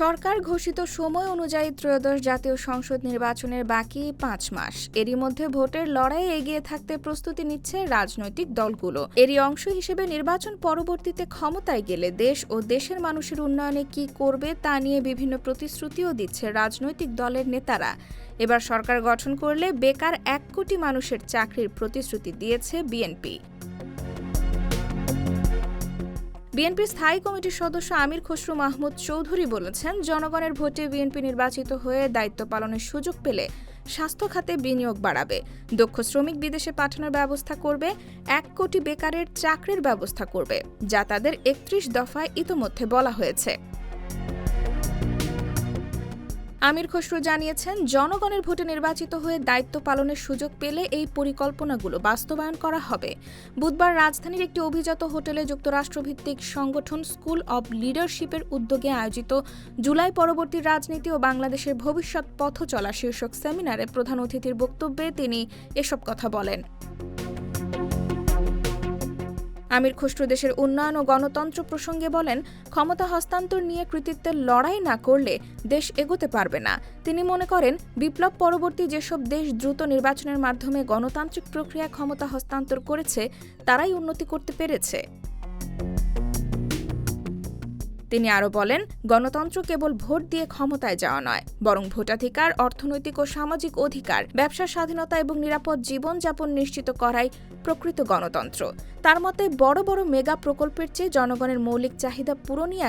সরকার ঘোষিত সময় অনুযায়ী ত্রয়োদশ জাতীয় সংসদ নির্বাচনের বাকি পাঁচ মাস। এরই মধ্যে ভোটের লড়াইয়ে এগিয়ে থাকতে প্রস্তুতি নিচ্ছে রাজনৈতিক দলগুলো। এরই অংশ হিসেবে নির্বাচন পরবর্তীতে ক্ষমতায় গেলে দেশ ও দেশের মানুষের উন্নয়নে কি করবে তা নিয়ে বিভিন্ন প্রতিশ্রুতিও দিচ্ছে রাজনৈতিক দলের নেতারা। এবার সরকার গঠন করলে বেকার এক কোটি মানুষের চাকরির প্রতিশ্রুতি দিয়েছে বিএনপি। বিএনপির স্থায়ী কমিটির সদস্য আমির খসরু মাহমুদ চৌধুরী বলেছেন, জনগণের ভোটে বিএনপি নির্বাচিত হয়ে দায়িত্ব পালনের সুযোগ পেলে স্বাস্থ্য খাতে বিনিয়োগ বাড়াবে, দক্ষ শ্রমিক বিদেশে পাঠানোর ব্যবস্থা করবে, এক কোটি বেকারের চাকরির ব্যবস্থা করবে, যা তাদের একত্রিশ দফায় ইতোমধ্যে বলা হয়েছে। আমির খসরু জানিয়েছেন, জনগণের ভোটে নির্বাচিত হয়ে দায়িত্ব পালনের সুযোগ পেলে এই পরিকল্পনাগুলো বাস্তবায়ন করা হবে। বুধবার রাজধানীর একটি অভিজাত হোটেলে যুক্তরাষ্ট্রভিত্তিক সংগঠন স্কুল অব লিডারশিপের উদ্যোগে আয়োজিত জুলাই পরবর্তী রাজনীতি ও বাংলাদেশের ভবিষ্যৎ পথ চলা শীর্ষক সেমিনারে প্রধান অতিথির বক্তব্যে তিনি এসব কথা বলেন। আমির খসরু দেশের উন্নয়ন ও গণতন্ত্র প্রসঙ্গে বলেন, ক্ষমতা হস্তান্তর নিয়ে কৃতিত্বের লড়াই না করলে দেশ এগোতে পারবে না। তিনি মনে করেন, বিপ্লব পরবর্তী যেসব দেশ দ্রুত নির্বাচনের মাধ্যমে গণতান্ত্রিক প্রক্রিয়া ক্ষমতা হস্তান্তর করেছে, তারাই উন্নতি করতে পেরেছে। তিনি আরও বলেন, গণতন্ত্র কেবল ভোট দিয়ে ক্ষমতায় যাওয়া নয়, বরং ভোটাধিকার, অর্থনৈতিক ও সামাজিক অধিকার ব্যবসার স্বাধীনতা এবং নিরাপদ জীবনযাপন নিশ্চিত করাই প্রকৃত গণতন্ত্র। তার মতে, বড় বড় মেগা প্রকল্পের চেয়ে জনগণের মৌলিক চাহিদা পূরণই